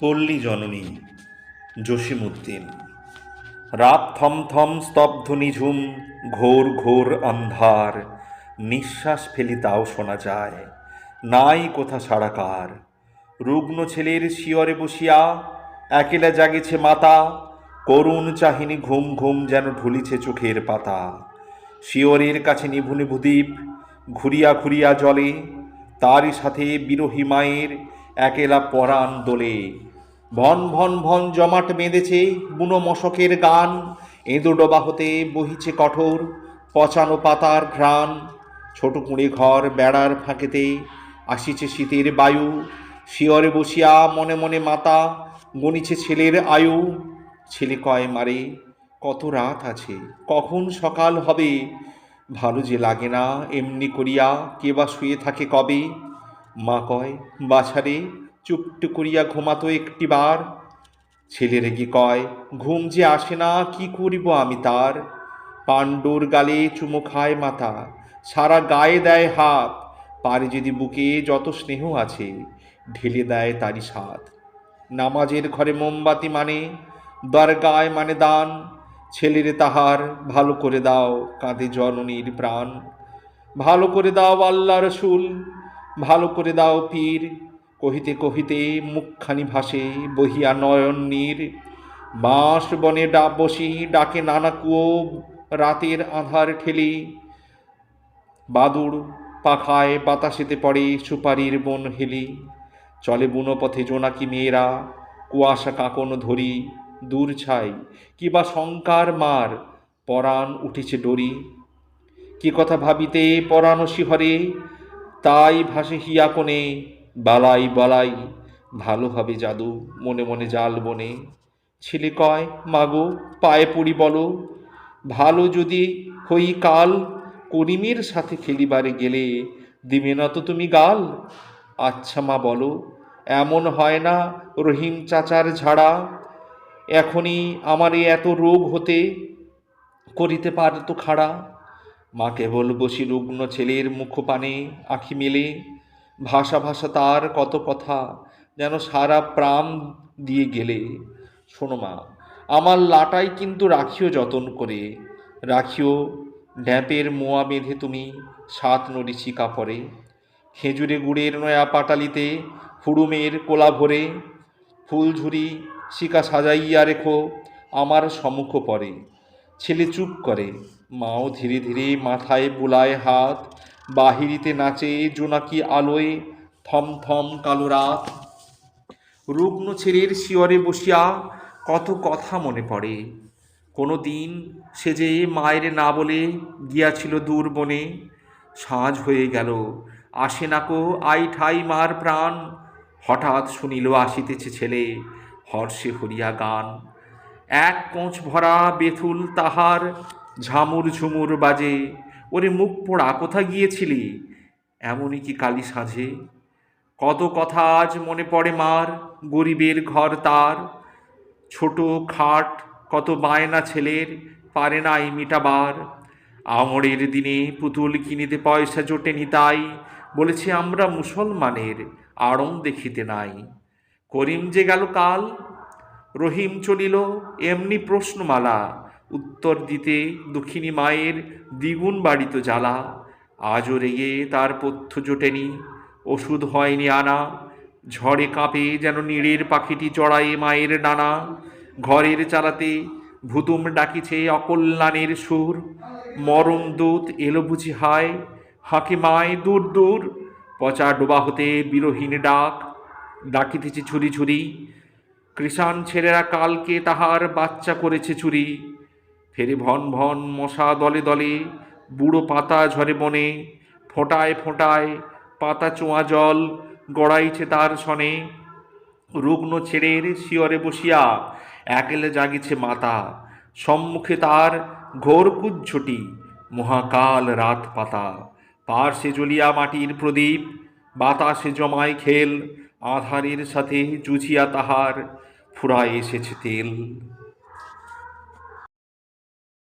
পল্লী জননী জসিমুদ্দিন রাত থমথম স্তব্ধ নিঝুম, ঘোর ঘোর অন্ধার। নিঃশ্বাস ফেলি তাও শোনা যায়, নাই কোথা সাড়াকার রুগ্ন ছেলের শিয়রে বসিয়া একেলা জাগেছে মাতা, করুণ চাহিনী ঘুম ঘুম যেন ঢুলিছে চোখের পাতা। শিয়রের কাছে নিভু নিভু দ্বীপ, ঘুরিয়া ঘুরিয়া জলে, তারই সাথে বিরোহী মায়ের একেলা পরাণ দোলে। ভন ভন ভন জমাট বেঁধেছে বুনো মশকের গান। এঁদো ডোবা হতে বহিছে কঠোর, পচানো পাতার ঘ্রাণ। ছোট কুঁড়ে ঘর বেড়ার ফাঁকেতে আসিছে শীতের বায়ু। শিয়রে বসিয়া মনে মনে মাতা, গণিছে ছেলের আয়ু। ছেলে কয়, মারে, কত রাত আছে, কখন সকাল হবে? ভালো যে লাগে না এমনি করিয়া, কে বা শুয়ে থাকে কবে? মা কয় বাছারে চুপটু করিয়া ঘুমাতো একটিবার। ছেলে রেগে কয়, ঘুম যে আসে না, কি করিব আমি তার? পাণ্ডুর গালে চুমো খায় মাথা সারা গায়ে দেয় হাত, পারে যদি বুকে যত স্নেহ আছে, ঢেলে দেয় তারই স্বাদ। নামাজের ঘরে মোমবাতি মানে দরগায় মানে দান, ছেলেরে তাহার ভালো করে দাও কাঁধে জননীর প্রাণ। ভালো করে দাও আল্লাহ রসুল, ভালো করে দাও পীর কহিতে কহিতে মুখখানি ভাসে বহিয়া নয়ন নীর। বাঁশ বনে ডাব বসি, ডাকে নানা কুয়ো রাতের আধার ঠেলি। বাদুড় পাখায় বাতাসেতে পড়ে সুপারির বন হেলি। চলে বুনো পথে জোনাকি মেয়েরা, কুয়াশা কাকন ধরি। দূর ছাই কিবা শঙ্কার মার, পরাণ উঠেছে ডরি। কি কথা ভাবিতে পরাণ শিহরে, তাই ভাসে হিয়া কোণে বালাই বালাই, ভালো হবে জাদু, মনে মনে জাল বনে। ছেলে কয়, মাগো, পায়ে পড়ি বলো। ভালো যদি হই কাল, করিমের সাথে খেলিবারে গেলে দিবে না তো তুমি গাল। আচ্ছা মা বলো, এমন হয় না রহিম চাচার ঝাড়া? এখনই আমার এত রোগ হতে করিতে পারত খাড়া? মা কেবল বসি রুগ্ন ছেলের মুখপানে আখি মেলে। ভাষা ভাষা তার কত কথা যেন সারা প্রাণ দিয়ে গেলে। শোনো মা, আমার লাটাই কিন্তু রাখিও যতন করে। রাখিও ড্যাপের মোয়া বেঁধে তুমি সাত নড়িছি পরে। খেজুরে গুড়ের নয়া পাটালিতে হুড়ুমের কোলা ভরে। ফুলঝুরি শিকা সাজাইয়া রেখো আমার সম্মুখ পরে। ছেলে চুপ করে, মাও ধীরে ধীরে মাথায় বুলায় হাত। বাহিরিতে নাচে, জোনাকি আলোয় থম থম কালো রাত। রুগ্ন ছেলের শিয়রে বসিয়া কত কথা মনে পড়ে। কোনো দিন সে যে মায়ের না বলে গিয়াছিল দূর বনে। সাঁঝ হয়ে গেল, আসে নাকো আই ঠাই মার প্রাণ। হঠাৎ শুনিল আসিতেছে ছেলে, হর্ষে হরিয়া গান। এক কোঁচ ভরা বেথুল তাহার ঝামুর ঝুমুর বাজে। ওরে মুখ পোড়া কোথা গিয়েছিলি? এমনই কি কালি সাঁঝে? কত কথা আজ মনে পড়ে মার, গরিবের ঘর তার। ছোট খাট, কত বায়না ছেলের, পারে নাই মিটাবার। আমরের দিনে পুতুল কিনিতে পয়সা জোটেনি তাই, বলেছে আমরা মুসলমানের আড়ং দেখিতে নাই। করিম যে গেল কাল, রহিম চলিল, এমনি প্রশ্নমালা। উত্তর দিতে দুঃখিনী মায়ের দ্বিগুণ বাড়িত জ্বালা। আজও রেগে তার পথ্য জোটেনি। ওষুধ হয়নি আনা। ঝড়ে কাঁপে যেন নীড়ের পাখিটি চড়ায় মায়ের ডানা ঘরের চালাতে ভুতুম ডাকিছে অকল্যাণের সুর। মরম দূত এলো বুঝি হায়। হাঁকে মায় দূর দূর। পচা ডোবা হতে বিরহীন ডাক। ডাকিতেছে ছুরি ছুরি। কৃষাণ ছেলেরা কালকে তাহার বাচ্চা করেছে চুরি। ফেরে ভন ভন মশা দলে দলে, বুড়ো পাতা ঝরে বনে, ফোঁটায় ফোঁটায় পাতা চোঁয়া জল গড়াইছে তার সনে। রুগ্ন ছেড়ের শিয়রে বসিয়া একেলে জাগিছে মাতা, সম্মুখে তার ঘোর কুজ্ঝটি, মহাকাল রাত পাতা। পার্শ্বে জ্বলিয়া মাটির প্রদীপ, বাতাসে জমায় খেল, আধারের সাথে জুঝিয়া তাহার ফুরায় এসেছে তেল।